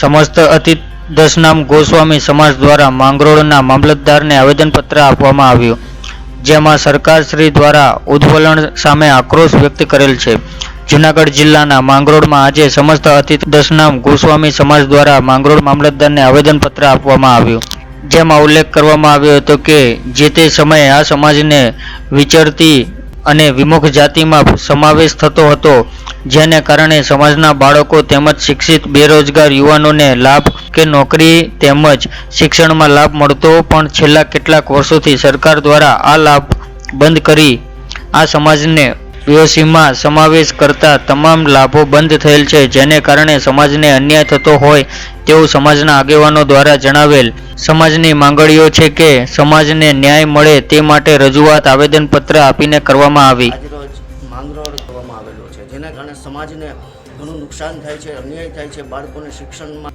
સમસ્ત અતિ દશનામ ગોસ્વામી સમાજ દ્વારા માંગરોળના મામલતદારને આવેદનપત્ર આપવામાં આવ્યું, જેમાં સરકાર શ્રી દ્વારા ઉદ્વલણ સામે આક્રોશ વ્યક્ત કરેલ છે. જુનાગઢ જિલ્લાના માંગરોળમાં આજે સમસ્ત અતિ દશનામ ગોસ્વામી સમાજ દ્વારા માંગરોળ મામલતદારને આવેદનપત્ર આપવામાં આવ્યું. જેમાં ઉલ્લેખ કરવામાં આવ્યો હતો કે, જે તે સમયે આ સમાજને વિચરતી અને વિમુખ જાતિમાં સમાવેશ થતો હતો, જેને કારણે સમાજના બાળકો તેમજ શિક્ષિત બેરોજગાર યુવાનોને લાભ કે નોકરી તેમજ શિક્ષણમાં લાભ મળતો પણ છેલ્લા કેટલાક વર્ષોથી સરકાર દ્વારા આ લાભ બંધ કરી આ સમાજને પીઓસીમાં સમાવેશ કરતા તમામ લાભો બંધ થયેલ છે, જેને કારણે સમાજને અન્યાય થતો હોય તેવું સમાજના આગેવાનો દ્વારા જણાવેલ. સમાજની માંગણીઓ છે કે સમાજને ન્યાય મળે તે માટે રજૂઆત આવેદનપત્ર આપીને કરવામાં આવી. કરવામાં આવેલો છે, જેના કારણે સમાજને ઘણું નુકસાન થાય છે, અન્યાય થાય છે, બાળકોને શિક્ષણમાં